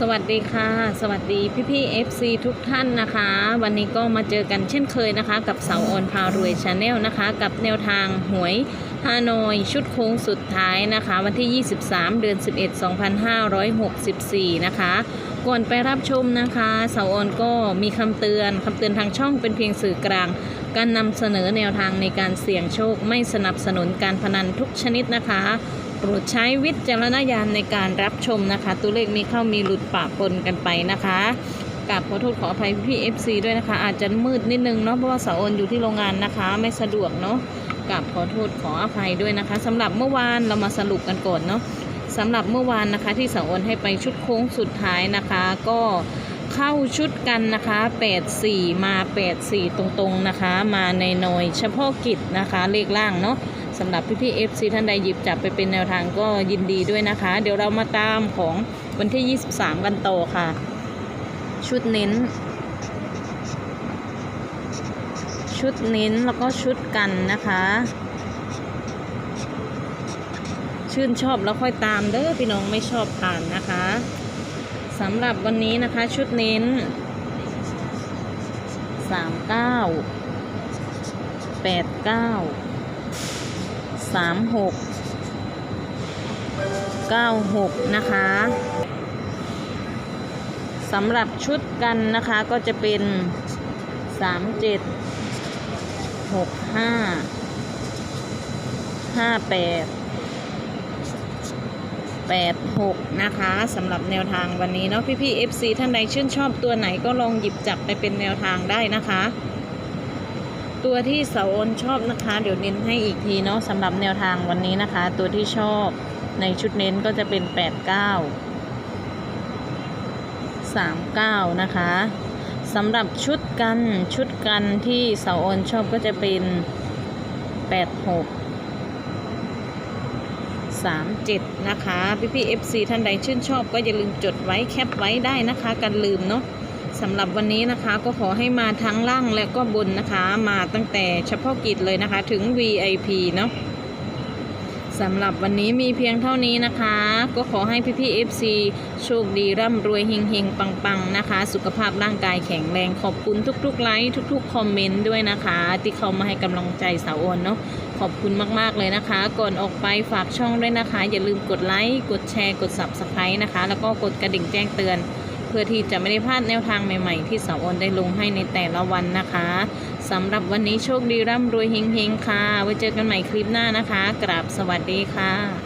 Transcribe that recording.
สวัสดีค่ะ สวัสดีพี่พี่ๆ FC ทุกท่านนะคะ วันนี้ก็มาเจอกันเช่นเคยนะคะ กับเสาออนพารวยชาแนลนะคะ กับแนวทางหวยฮานอยชุดโค้งสุดท้ายนะคะ วันที่ 23 เดือน 11 2564 นะคะ ก่อนไปรับชมนะคะเสาออนก็มีคำเตือนคำเตือนทางช่องเป็นเพียงสื่อกลาง การนำเสนอแนวทางในการเสี่ยงโชคไม่สนับสนุนการพนันทุกชนิดนะคะ รดใช้วิจารณญาณในการรับชมนะคะ ตัวเลขมีเข้ามีหลุดปะปนกันไปนะคะกับขอโทษขออภัยพี่เอฟซีด้วยนะคะ อาจจะมืดนิดนึงเนาะเพราะว่าสาอนอยู่ที่โรงงานนะคะ ไม่สะดวกเนาะกับขอโทษขออภัยด้วยนะคะสำหรับเมื่อวานเรามาสรุปกันก่อนเนาะสำหรับเมื่อวานนะคะที่สาอนให้ไปชุดโค้งสุดท้ายนะคะ ก็เข้าชุดกันนะคะ 84 มา 84 ตรงๆนะคะ มาในหน่วยเฉพาะกิจนะคะเลขล่างเนาะ สำหรับพี่พี่เอฟซีท่านใดหยิบจับไปเป็นแนวทางก็ยินดีด้วยนะคะ เดี๋ยวเรามาตามของวันที่ 23 กันต่อค่ะ ชุดเน้น ชุดเน้นแล้วก็ชุดกันนะคะ ชื่นชอบแล้วค่อยตามเด้อพี่น้องไม่ชอบผ่านนะคะสำหรับวันนี้นะคะชุดเน้น 39 89 สามหกเก้าหกนะคะสำหรับชุดกันนะคะก็จะเป็นสามเจ็ดหกห้าห้าแปดแปดหกนะคะสำหรับแนวทางวันนี้เนาะพี่พี่ๆ FC ท่านใดชื่นชอบตัวไหนก็ลองหยิบจับไปเป็นแนวทางได้นะคะ ตัวที่เสาโอนชอบนะคะ เดี๋ยวเน้นให้อีกทีเนาะสำหรับแนวทางวันนี้นะคะ ตัวที่ชอบในชุดเน้นก็จะเป็น 8 9 3 9 นะคะสำหรับชุดกันชุดกันที่เสาโอนชอบก็จะเป็น 8 6 3 7 นะคะ พี่พี่ FC ท่านใดชื่นชอบก็อย่าลืมจดไว้แคปไว้ได้นะคะ กันลืมเนาะ สำหรับวันนี้นะคะก็ขอให้มาทั้งล่างและก็บนนะคะ มาตั้งแต่เฉพาะกิจเลยนะคะถึง VIP เนาะสำหรับวันนี้มีเพียงเท่านี้นะคะ ก็ขอให้พี่ๆ FC โชคดีร่ำรวยเฮงๆ ปังๆ นะคะ สุขภาพร่างกายแข็งแรงขอบคุณทุกๆไลค์ทุกๆ คอมเมนต์ด้วยนะคะ ที่เขามาให้กำลังใจสาวโอนเนาะขอบคุณมากๆเลยนะคะ ก่อนออกไปฝากช่องด้วยนะคะ อย่าลืมกดไลค์กดแชร์กด Subscribe นะคะ แล้วก็กดกระดิ่งแจ้งเตือน เพื่อที่จะไม่ได้พลาดแนวทางใหม่ๆ ที่สาวออนได้ลงให้ในแต่ละวันนะคะสำหรับวันนี้โชคดีร่ำรวยเฮงๆค่ะ ไว้เจอกันใหม่คลิปหน้านะคะ กราบสวัสดีค่ะ